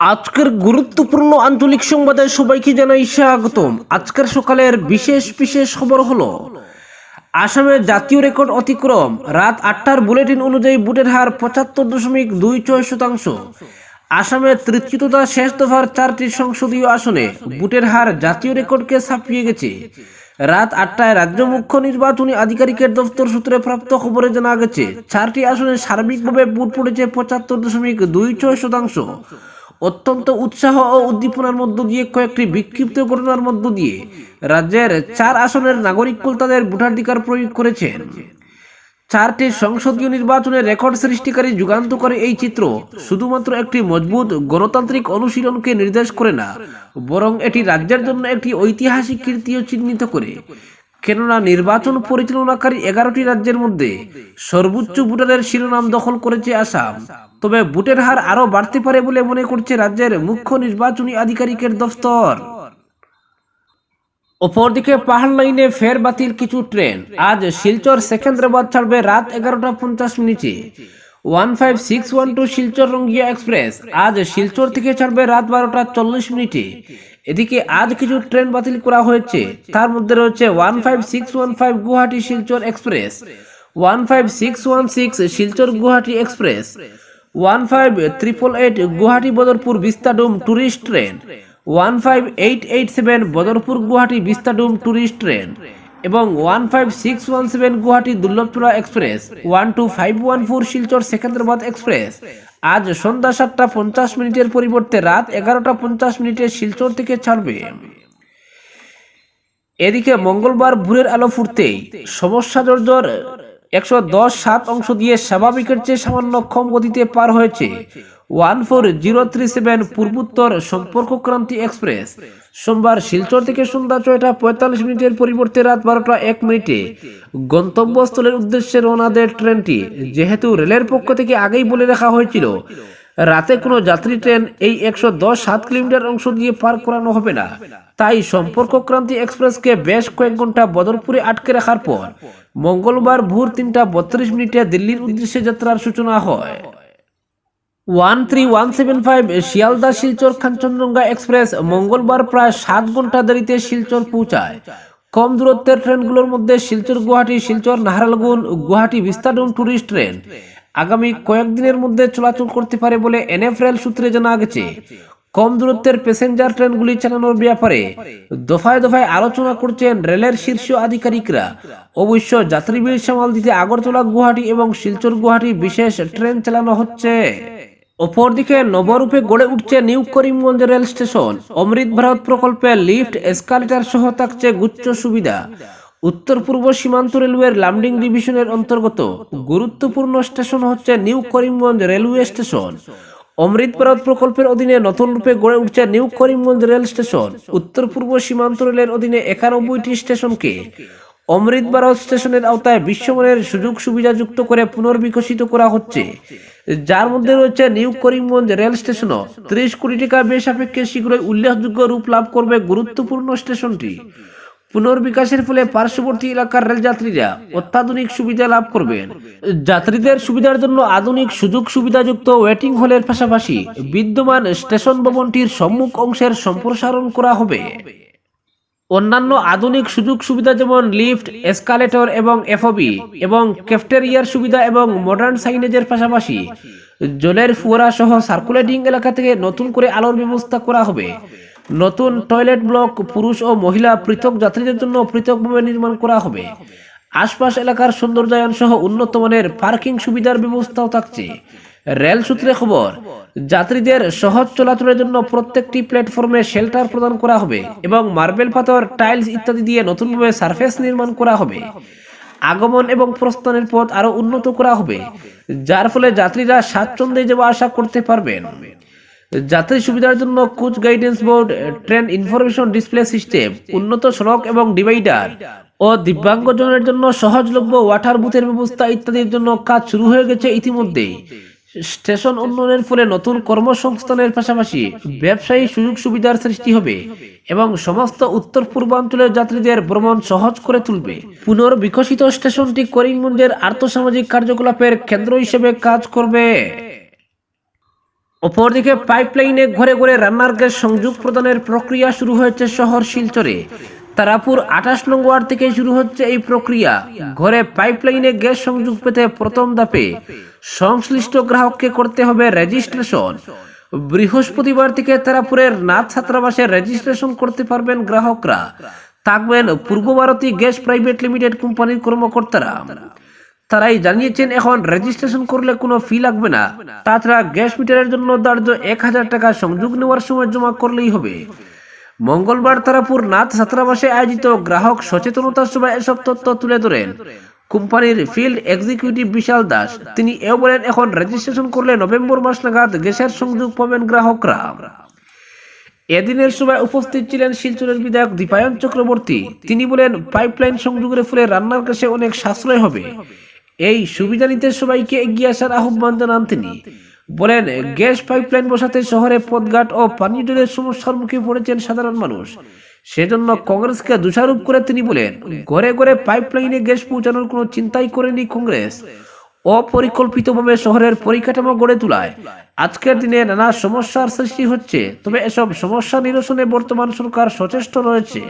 আজকের গুরুত্বপূর্ণ আঞ্চলিক সংবাদে সবাইকে জানাই স্বাগতম। আজকের সকালের বিশেষ বিশেষ খবর হলো, আসামের জাতীয় রেকর্ড অতিক্রম, রাত আটটার বুলেটিন অনুযায়ী বুটের হার পঁচাত্তর দশমিক দুই ছয় শতাংশ। আসামের তৃতীয় তথা শেষ দফার চারটি সংসদীয় আসনে বুটের হার জাতীয় রেকর্ডকে ছাপিয়ে গেছে। রাত আটটায় রাজ্য মুখ্য নির্বাচনী আধিকারিকের দপ্তর সূত্রে প্রাপ্ত খবরে জানা গেছে, চারটি আসনে সার্বিকভাবে বুট পড়েছে পঁচাত্তর দশমিক দুই ছয় শতাংশ। অত্যন্ত উৎসাহ ও উদ্দীপনার মধ্য দিয়ে কয়েকটি বিক্ষিপ্ত ঘটনার মধ্য দিয়ে রাজ্যের চার আসনের নাগরিককুল তাদের ভোটাধিকার প্রয়োগ করেছেন। চারটি সংসদীয় নির্বাচনের রেকর্ড সৃষ্টিকারী যুগান্তকারী এই চিত্র শুধুমাত্র একটি মজবুত গণতান্ত্রিক অনুশীলনকে নির্দেশ করে না, বরং এটি রাজ্যের জন্য একটি ঐতিহাসিক কীর্তিও চিহ্নিত করে। কেননা নির্বাচন পরিচালনাকারী এগারোটি রাজ্যের মধ্যে সর্বোচ্চ ভোটারের শিরোনাম দখল করেছে আসাম। তবে ভোটের হার আরও বাড়তে পারে বলে মনে করছে রাজ্যের মুখ্য নির্বাচনী আধিকারিকের দফতর। অপরদিকে পাহাড় লাইনে ফের বাতিল কিছু ট্রেন। আজ শিলচর সেকেন্দ্রাবাদ ছাড়বে রাত এগারোটা পঞ্চাশ মিনিটে। One five six one two Silchar Rangiya express. আজ শিলচর থেকে ছাড়বে রাত বারোটা চল্লিশ মিনিটে। এদিকে আজ কিছু ট্রেন বাতিল করা হয়েছে। তার মধ্যে রয়েছে one five six one five Guwahati Silchar express, one five six one six Silchar Guwahati express, one five triple eight Guwahati Badarpur vistadome tourist train, one five eight eight seven Badarpur Guwahati vistadome tourist train. এবং one five six one seven Guwahati Durlabhcherra express one two five one four Silchar Secunderabad express. আজ সন্ধ্যা সাতটা পঞ্চাশ মিনিটের পরিবর্তে রাত এগারোটা পঞ্চাশ মিনিটে শিলচর থেকে ছাড়বে। এদিকে মঙ্গলবার ভোরের আলো ফুটতেই সমস্যা জর্জর একশো দশ সাত অংশ দিয়ে স্বাভাবিকের চেয়ে সামান্য কম গতিতে পার হয়েছে। One four zero three seven Purvottar Sampark Kranti express. সোমবার শিলচর থেকে সন্ধ্যা ছয়টা পঁয়তাল্লিশ মিনিটের পরিবর্তে রাত বারোটা এক মিনিটে গন্তব্যস্থলের উদ্দেশ্যে রওনা দেয় ট্রেনটি। যেহেতু রেলের পক্ষ থেকে আগেই বলে রাখা হয়েছিল, রাতে কোনো যাত্রী ট্রেন এই একশো দশ সাত কিলোমিটার অংশ দিয়ে পার করানো হবে না। তাই সম্পর্কক্রান্তি এক্সপ্রেসকে বেশ কয়েক ঘণ্টা বদরপুরে আটকে রাখার পর মঙ্গলবার ভোর তিনটা বত্রিশ মিনিটে দিল্লির উদ্দেশ্যে যাত্রার সূচনা হয়। One three one seven five Sealdah Silchar Kanchanjunga express মঙ্গলবার প্রায় সাত ঘণ্টা দেরিতে শিলচর পৌঁছায়। কম দূরত্বের ট্রেনগুলোর মধ্যে Silchar, Guwahati, Silchar, Naharlagun, Guwahati vistadome tourist train আগামী কয়েকদিনের মধ্যে চলাচল করতে পারে বলে এনএফরেল সূত্রে জানা গেছে। কম দূরত্বের প্যাসেঞ্জার ট্রেনগুলি চালানোর ব্যাপারে দফায় দফায় আলোচনা করছেন রেলের শীর্ষ আধিকারিকরা। অবশ্য যাত্রী ভিড় সামাল দিতে আগরতলা, গুয়াহাটি এবং শিলচর, গুয়াহাটি বিশেষ ট্রেন চালানো হচ্ছে। অপরদিকে নবরূপে গড়ে উঠছে new Karimganj rail station. Amrit Bharat প্রকল্পে লিফট, এসকালেটার সহ থাকছে গুচ্ছ সুবিধা। উত্তর পূর্ব সীমান্ত রেলওয়ের লামডিং ডিভিশনের অন্তর্গত গুরুত্বপূর্ণ স্টেশন হচ্ছে new Karimganj railway station. Amrit Bharat প্রকল্পের অধীনে নতুন রূপে গড়ে উঠছে নিউ করিমগঞ্জ রেল স্টেশন। উত্তর পূর্ব সীমান্ত রেলের অধীনে একানব্বইটি স্টেশনকে অমৃত ভারত স্টেশনের আওতায় বিশ্বমানের সুযোগ সুবিধা যুক্ত করে পুনর্বিকশিত করা হচ্ছে। যার মধ্যে রয়েছে নিউ করিমগঞ্জ রেল স্টেশনও। ত্রিশ কোটি টাকা বেসাপেক্ষে শীঘ্রই উল্লেখযোগ্য রূপ লাভ করবে গুরুত্বপূর্ণ স্টেশনটি। পুনর্বিকাশের ফলে পার্শ্ববর্তী এলাকার রেলযাত্রীরা অত্যাধুনিক সুবিধা লাভ করবেন। যাত্রীদের সুবিধার জন্য আধুনিক সুযোগ সুবিধাযুক্ত ওয়েটিং হলের পাশাপাশি বিদ্যমান স্টেশন ভবনটির সম্মুখ অংশের সম্প্রসারণ করা হবে। অন্যান্য আধুনিক সুযোগ সুবিধা যেমন লিফট, এসকালেটর এবং এফওবি এবং ক্যাফটেরিয়ার সুবিধা এবং মডার্ন সাইনেজের পাশাপাশি জলের ফুয়ারা সহ সার্কুলেটিং এলাকা থেকে নতুন করে আলোর ব্যবস্থা করা হবে। নতুন টয়লেট ব্লক পুরুষ ও মহিলা পৃথক যাত্রীদের জন্য পৃথকভাবে নির্মাণ করা হবে। আশপাশ এলাকার সৌন্দর্যায়ন সহ উন্নত মানের পার্কিং সুবিধার ব্যবস্থাও থাকছে। রেল সূত্রে খবর, যাত্রীদের সহজ চলাচলের জন্য প্রত্যেকটি প্ল্যাটফর্মে শেল্টার প্রদান করা হবে এবং মার্বেল পাথর, টাইলস ইত্যাদি দিয়ে নতুনভাবে সারফেস নির্মাণ করা হবে। আগমন এবং প্রস্থানের পথ আরও উন্নত করা হবে, যার ফলে যাত্রীরা স্বাচ্ছন্দ্যে যাওয়া আসা করতে পারবেন। যাত্রী সুবিধার জন্য coach guidance board, train information display system, উন্নত সড়ক এবং ডিভাইডার ও দিব্যাঙ্গজনের জন্য সহজলভ্য ওয়াটার বুথের ব্যবস্থা ইত্যাদির জন্য কাজ শুরু হয়ে গেছে ইতিমধ্যেই। স্টেশন উন্নয়নের ফলে নতুন কর্মসংস্থানের পাশাপাশি ব্যবসায়ী সুযোগ সুবিধার সৃষ্টি হবে এবং সমস্ত উত্তর পূর্বাঞ্চলের যাত্রীদের ভ্রমণ সহজ করে তুলবে। পুনর্বিকশিত স্টেশনটি করিমগঞ্জের আর্থসামাজিক কার্যকলাপের কেন্দ্র হিসেবে কাজ করবে। অপরদিকে পাইপলাইনে ঘরে ঘরে রান্নার গ্যাস সংযোগ প্রদানের প্রক্রিয়া শুরু হয়েছে শহর শিলচরে। তারাপুর আঠাশ নং ওয়ার্ড থেকে শুরু হচ্ছে এই প্রক্রিয়া। ঘরে পাইপলাইনে গ্যাস সংযোগ পেতে প্রথম ধাপে সংশ্লিষ্ট গ্রাহককে করতে হবে রেজিস্ট্রেশন। বৃহস্পতিবার থেকে তারাপুরের নাথ ছাত্রাবাসে রেজিস্ট্রেশন করতে পারবেন গ্রাহকরা। থাকবেন পূর্ব ভারতী গ্যাস প্রাইভেট লিমিটেড কোম্পানির কর্মকর্তারা। তারাই জানিয়েছেন, এখন রেজিস্ট্রেশন করলে কোনো ফি লাগবে না। তাছাড়া গ্যাস মিটারের জন্য ধার্য এক হাজার টাকা সংযোগ নেওয়ার সময় জমা করলেই হবে। মঙ্গলবার তারাপুর নাথ ছাত্রাবাসে আয়োজিত গ্রাহক সচেতনতা সভায় এসব তথ্য তুলে ধরেন। কোম্পানির ফিল্ড এক্সিকিউটিভ বিশাল দাস। তিনি এও বলেন, এখন রেজিস্ট্রেশন করলে নভেম্বর মাস নাগাদ গ্যাসের সংযোগ পাবেন গ্রাহকরা। এদিনের সভায় উপস্থিত ছিলেন শিলচরের বিধায়ক দীপায়ন চক্রবর্তী। তিনি বলেন, পাইপলাইন সংযোগের ফলে রান্নার গ্যাসে অনেক সাশ্রয় হবে। এই সুবিধা নিতে সবাইকে এগিয়ে আসার আহ্বান জানান তিনি। বলেন, গ্যাস পাইপলাইন বসাতে শহরে পদঘাট ও পানি জলের সমস্যার মুখে পড়েছেন সাধারণ মানুষ। সেজন্য কংগ্রেসকে দোষারোপ করে তিনি বলেন, ঘরে ঘরে পাইপলাইনে গ্যাস পৌঁছানোর কোনো চিন্তাই করেনি কংগ্রেস। অপরিকল্পিতভাবে শহরের পরিকাঠামো গড়ে তোলায়। আজকের দিনে নানা সমস্যার সৃষ্টি হচ্ছে, তবে এসব সমস্যা নিরসনে বর্তমান সরকার সচেষ্ট রয়েছে।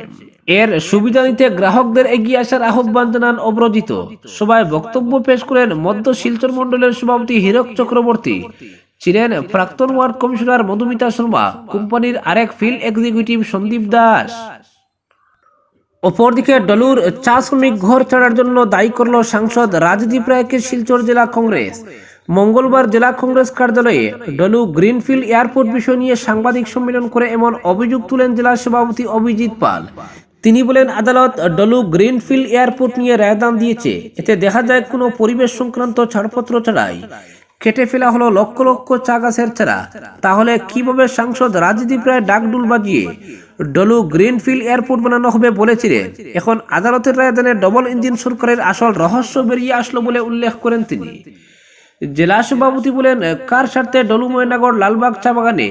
এর সুবিধা নিতে গ্রাহকদের এগিয়ে আসার আহ্বান জানান অব্রজিত সবাই বক্তব্য পেশ করেন মধ্য শিলচর মণ্ডলের সভাপতি হীরক চক্রবর্তী। ছিলেন প্রাক্তন ওয়ার্ড কমিশনার মধুমিতা শর্মা। কোম্পানির আরেক ফিল্ড এক্সিকিউটিভ সন্দীপ দাস। অপরদিকে ডলুর চা শ্রমিক ঘর ছাড়ার জন্য দায়ী করল সাংসদ রাজদীপ রায়কে শিলচর জেলা কংগ্রেস। মঙ্গলবার জেলা কংগ্রেস কার্যালয়ে ডলু গ্রিনফিল্ড এয়ারপোর্ট বিষয় নিয়ে সাংবাদিক সম্মেলন করে এমন অভিযোগ তুলেন জেলা সভাপতি অভিজিৎ পাল। তিনি বলেন, আদালত ডলু গ্রিনফিল্ড এয়ারপোর্ট নিয়ে রায়দান দিয়েছে। এতে দেখা যায়, কোনো পরিবেশ সংক্রান্ত ছাড়পত্র ছাড়াই কেটে ফেলা হলো লক্ষ লক্ষ চা গাছের চারা। তাহলে কীভাবে সাংসদ রাজদীপ রায় ডাকডুল বাজিয়ে ডলু গ্রিনফিল্ড এয়ারপোর্ট বানানো হবে বলেছিলেন। এখন আদালতের রায়দানে ডবল ইঞ্জিন সরকারের আসল রহস্য বেরিয়ে আসলো বলে উল্লেখ করেন তিনি। জেলা সভাপতি বলেন, কার স্বার্থে ডলু ময়নাগর, লালবাগ চা বাগানে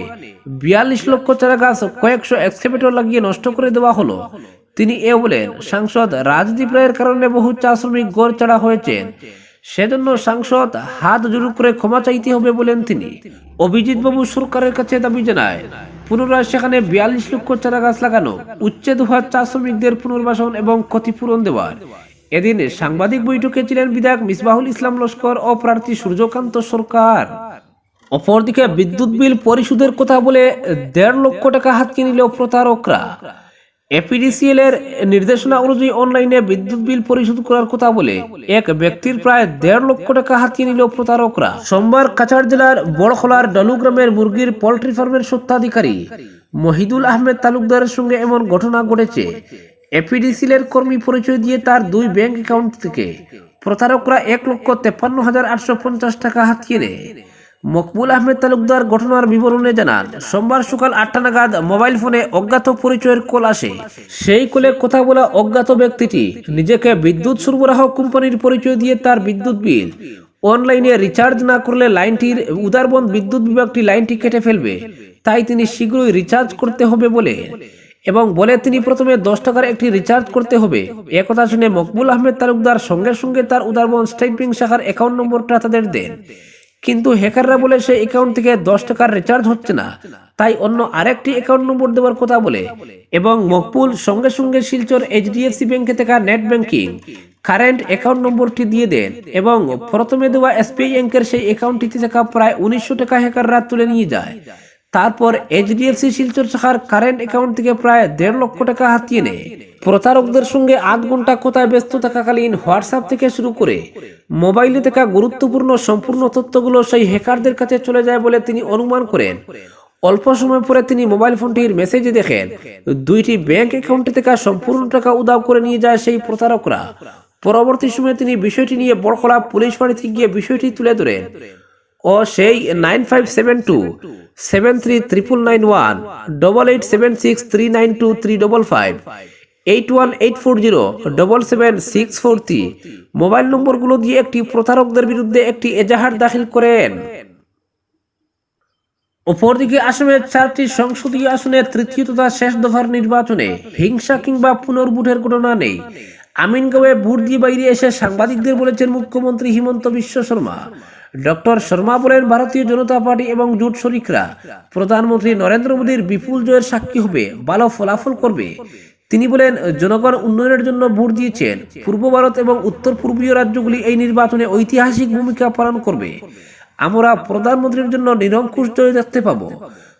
বিয়াল্লিশ লক্ষ চারা গাছ কয়েকশো এক্সকেভেটর লাগিয়ে নষ্ট করে দেওয়া হলো? তিনি এ বলেন, সাংসদ রাজদীপ রায়ের কারণে বহু চা শ্রমিক গড় চাড়া হয়েছেন। সেজন্য সাংসদ হাত জোর করে ক্ষমা চাইতে হবে বলেন তিনি। অভিজিৎ বাবু সরকারের কাছে দাবি জানায়, পুনরায় সেখানে বিয়াল্লিশ লক্ষ চারা গাছ লাগানো, উচ্ছেদ হওয়া চা শ্রমিকদের পুনর্বাসন এবং ক্ষতিপূরণ দেওয়ার। এদিন সাংবাদিক বৈঠকে ছিলেন বিধায়ক মিসবাহুল ইসলাম লস্কর ও প্রার্থী সূর্যকান্ত সরকার। অপরদিকে বিদ্যুৎ বিল পরিশোধের কথা বলে দেড় লক্ষ টাকা হাতিয়ে নিল প্রতারকরা। এপিডিসিএল এর নির্দেশনা অনুযায়ী অনলাইনে বিদ্যুৎ বিল পরিশোধ করার কথা বলে এক ব্যক্তির প্রায় দেড় লক্ষ টাকা হাতিয়ে নিল প্রতারকরা। সোমবার কাছাড় জেলার বড়খলার ডলু গ্রামের মুরগির পোল্ট্রি ফার্মের সত্ত্বাধিকারী মহিদুল আহমেদ তালুকদারের সঙ্গে এমন ঘটনা ঘটেছে। এপিডিসিএল এর কর্মী পরিচয় দিয়ে তার দুই ব্যাংক অ্যাকাউন্ট থেকে প্রতারকরা এক লক্ষ তেপ্পান্ন হাজার আটশো পঞ্চাশ টাকা হাতিয়ে নেয়। মকবুল আহমেদ তালুকদার ঘটনার বিবরণে জানান, সোমবার সকাল আটটা নাগাদ মোবাইল ফোনে অজ্ঞাত পরিচয়ের কল আসে। সেই কলে কথা বলা অজ্ঞাত ব্যক্তিটি নিজেকে বিদ্যুৎ সরবরাহ কোম্পানির পরিচয় দিয়ে তার বিদ্যুৎ বিল অনলাইনে রিচার্জ না করলে লাইনটির উদারবন বিদ্যুৎ বিভাগটি লাইনটি কেটে ফেলবে। তাই তিনি শীঘ্রই রিচার্জ করতে হবে বলে এবং বলে তিনি প্রথমে দশ টাকার একটি রিচার্জ করতে হবে। একথা শুনে মকবুল আহমেদ তালুকদার সঙ্গে সঙ্গে তার উদারবন স্টেট ব্যাংক শাখার অ্যাকাউন্ট নম্বরটা তাদের দেন। কিন্তু হ্যাকাররা বলে সেই অ্যাকাউন্ট থেকে দশ টাকার রিচার্জ হচ্ছে না। তাই অন্য আরেকটি অ্যাকাউন্ট নম্বর দেওয়ার কথা বলে। এবং মকবুল সঙ্গে সঙ্গে শিলচর এইচডিএফসি ব্যাংকে থাকা নেট ব্যাংকিং কারেন্ট অ্যাকাউন্ট নম্বরটি দিয়ে দেন। এবং প্রথমে দেওয়া এসবিআই ব্যাংকের সেই অ্যাকাউন্টটিতে থাকা প্রায় উনিশশো টাকা হ্যাকাররা তুলে নিয়ে যায়। তারপর এইচডিএফসি শিলচর শাখার কারেন্ট অ্যাকাউন্ট থেকে প্রায় দেড় লক্ষ টাকা হাতিয়ে নেয়। প্রতারকদের সঙ্গে আধ ঘণ্টা কোথায় ব্যস্ত থাকাকালীন হোয়াটসঅ্যাপ থেকে শুরু করে মোবাইলে থাকা গুরুত্বপূর্ণ সম্পূর্ণ তথ্যগুলো সেই হ্যাকারদের কাছে চলে যায় বলে তিনি অনুমান করেন। অল্প সময় পরে তিনি মোবাইল ফোনটির মেসেজে দেখেন, দুইটি ব্যাংক অ্যাকাউন্টে থাকা সম্পূর্ণ টাকা উদাও করে নিয়ে যায় সেই প্রতারকরা। পরবর্তী সময়ে তিনি বিষয়টি নিয়ে বড়খলা পুলিশ বাড়িতে গিয়ে বিষয়টি তুলে ধরেন। ও সেই nine five seven two, seven three triple nine one double eight seven six three nine two three double five eight one eight four zero double seven six four three mobile নম্বরগুলো দিয়ে একটি প্রতারকদের বিরুদ্ধে একটি এজাহার দাখিল করেন। অপরদিকে আসামের চারটি সংসদীয় আসনের তৃতীয় তথা শেষ দফার নির্বাচনে হিংসা কিংবা পুনর্ভোটের ঘটনা নেই। আমিনগাঁওয়ে ভোট দিয়ে বাইরে এসে সাংবাদিকদের বলেছেন মুখ্যমন্ত্রী হিমন্ত বিশ্ব শর্মা। ডক্টর শর্মা বলেন, ভারতীয় জনতা পার্টি এবং জোট শরিকরা প্রধানমন্ত্রী নরেন্দ্র মোদীর বিপুল জয়ের সাক্ষী হবে, ভালো ফলাফল করবে। তিনি বলেন, জনগণ উন্নয়নের জন্য ভোট দিয়েছেন, পূর্ব ভারত এবং উত্তর পূর্বীয় রাজ্যগুলি এই নির্বাচনে ঐতিহাসিক ভূমিকা পালন করবে। আমরা প্রধানমন্ত্রীর জন্য নিরঙ্কুশ জয় দেখতে পাব।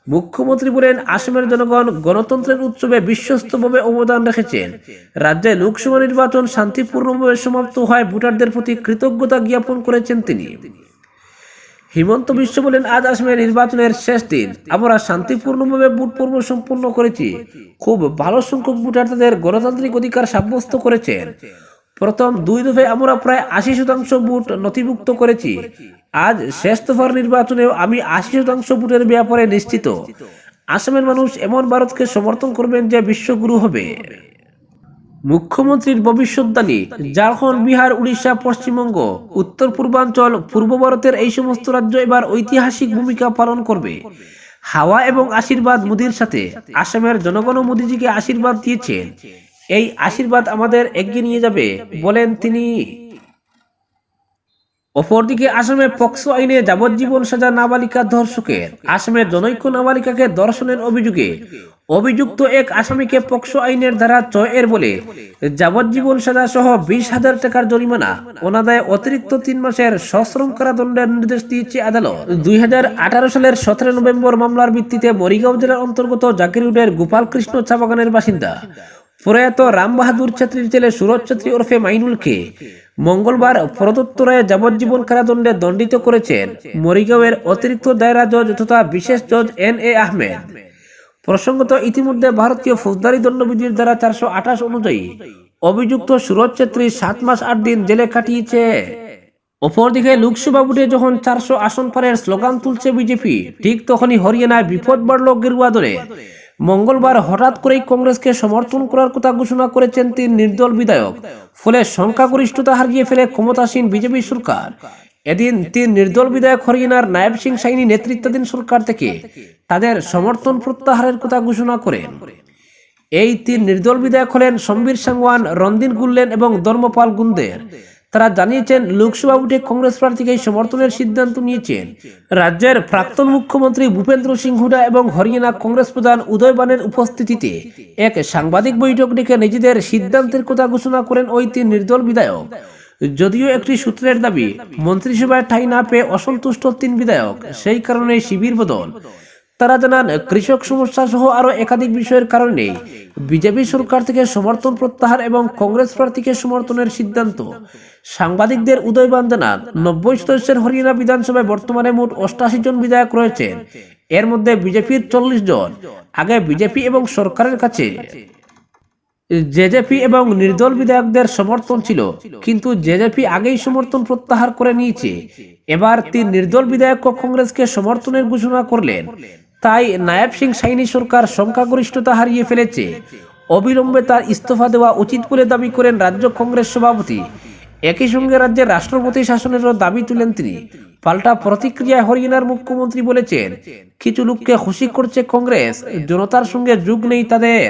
মুখ্যমন্ত্রী বলেন, আসামের জনগণ গণতন্ত্রের উৎসবে বিশ্বস্তভাবে অবদান রেখেছেন। রাজ্যে লোকসভা নির্বাচন শান্তিপূর্ণভাবে সমাপ্ত হয় ভোটারদের প্রতি কৃতজ্ঞতা জ্ঞাপন করেছেন তিনি। হিমন্ত বিশ্ব বলেন, আজ আসামের নির্বাচনের শেষ দিন। আমরা শান্তিপূর্ণভাবে ভোট পর্ব সম্পূর্ণ করেছি। খুব ভালো সংখ্যক ভোটার তাদের গণতান্ত্রিক অধিকার সাব্যস্ত করেছেন। প্রথম দুই দফায় আমরা প্রায় আশি শতাংশ ভোট নথিভুক্ত করেছি। আজ শেষ দফার নির্বাচনেও আমি আশি শতাংশ ভোটের ব্যাপারে নিশ্চিত। আসামের মানুষ এমন ভারতকে সমর্থন করবেন যে বিশ্বগুরু হবে। মুখ্যমন্ত্রীর ভবিষ্যৎবাণী ঝাড়খণ্ড, বিহার, উড়িষ্যা, পশ্চিমবঙ্গ, উত্তর পূর্বাঞ্চল, পূর্ব ভারতের এই সমস্ত রাজ্য এবার ঐতিহাসিক ভূমিকা পালন করবে। হাওয়া এবং আশীর্বাদ মোদির সাথে আসামের জনগণ মোদিজিকে আশীর্বাদ দিয়েছেন। এই আশীর্বাদ আমাদের এগিয়ে নিয়ে যাবে, বলেন তিনি। অপরদিকে আসামে পক্সো আইনে যাবজ্জীবন সাজা নাবালিকা ধর্ষকের, আসামের জনৈক্য নাবালিকাকে ধর্ষণের অভিযোগে অভিযুক্ত এক আসামিকে পক্সো আইনের ধারা ছয় এর বলে যাবজ্জীবন সাজা সহ বিশ হাজার টাকার জরিমানা। অনাদায় অতিরিক্ত তিন মাসের সশ্রম কারাদণ্ডের নির্দেশ দিয়েছে আদালত। দুই হাজার আঠারো সালের সতেরো নভেম্বর মামলার ভিত্তিতে মরিগাঁও জেলার অন্তর্গত জাকিরউডের গোপাল কৃষ্ণ চা বাগানের বাসিন্দা। প্রয়াত রাম বাহাদুর ছাত্রীর ছেলে সুরজ ছাত্রী ওরফে মাইনুলকে মঙ্গলবার প্রদত্ত যাবজ্জীবন কারাদণ্ডে দণ্ডিত করেছেন মরিগাঁওয়ের অতিরিক্ত দায়রা জজ তথা বিশেষ জজ এন এ আহমেদ। প্রসঙ্গত, ইতিমধ্যে ভারতীয় ফৌজদারি দণ্ডবিধির দ্বারা চারশো আঠাশ অনুযায়ী অভিযুক্ত সুরজ ছেত্রী সাত মাস আট দিন জেলে কাটিয়েছে। অপরদিকে, লোকসভা ভোটে যখন চারশো আসন পারের স্লোগান তুলছে বিজেপি, ঠিক তখনই হরিয়ানায় বিপদ বাড়ল গেরুয়া দলে। মঙ্গলবার হঠাৎ করেই কংগ্রেসকে সমর্থন করার কথা ঘোষণা করেছেন তিন নির্দল বিধায়ক। ফলে সংখ্যাগরিষ্ঠতা হারিয়ে ফেলে ক্ষমতাসীন বিজেপি সরকার। এদিন তিন নির্দল বিধায়ক হরিয়ানার নায়েব সিং সাইনি নেতৃত্বাধীন সরকার থেকে তাদের সমর্থন প্রত্যাহারের কথা ঘোষণা করেন। এই তিন নির্দল বিধায়ক হলেন সম্বীর সাংওয়ান রন্দিন গুল্লেন এবং ধর্মপাল গুন্দের। তারা জানিয়েছেন, লোকসভা উঠে কংগ্রেস প্রার্থীকে সমর্থনের সিদ্ধান্ত নিয়েছেন। রাজ্যের প্রাক্তন মুখ্যমন্ত্রী ভূপেন্দ্র সিং হুডা এবং হরিয়ানা কংগ্রেস প্রধান উদয় বানের উপস্থিতিতে এক সাংবাদিক বৈঠক ডেকে নিজেদের সিদ্ধান্তের কথা ঘোষণা করেন ওই তিন নির্দল বিধায়ক। যদিও একটি সূত্রের দাবি, মন্ত্রিসভায় ঠাঁই না পেয়ে অসন্তুষ্ট তিন বিধায়ক, সেই কারণে শিবির বদল। তারা জানান, কৃষক সমস্যা সহ আরও একাধিক বিষয়ের কারণে বিজেপি সরকার থেকে সমর্থন প্রত্যাহার এবং কংগ্রেস প্রার্থীকে সমর্থনের সিদ্ধান্ত। সাংবাদিকদের উদয়বান জানান, নব্বই সদস্যের হরিয়ানা বিধানসভায় বর্তমানে মোট অষ্টাশি জন বিধায়ক রয়েছেন। এর মধ্যে বিজেপির চল্লিশ জন। আগে বিজেপি এবং সরকারের কাছে। জেজেপি এবং নির্দল বিধায়কদের সমর্থন ছিল, কিন্তু জেজেপি আগেই সমর্থন প্রত্যাহার করে নিয়েছে। এবার তিন নির্দল বিধায়ক কংগ্রেসকে সমর্থনের ঘোষণা করলেন। তাই নায়াব সিং সাইনি সরকার সংখ্যাগরিষ্ঠতা হারিয়ে ফেলেছে। অবিলম্বে তার ইস্তফা দেওয়া উচিত বলে দাবি করেন রাজ্য কংগ্রেস সভাপতি। একই সঙ্গে রাজ্যের রাষ্ট্রপতি শাসনেরও দাবি তুলেন তিনি। পাল্টা প্রতিক্রিয়ায় হরিয়ানার মুখ্যমন্ত্রী বলেছেন, কিছু লোককে খুশি করছে কংগ্রেস, জনতার সঙ্গে যুগ নেই তাদের।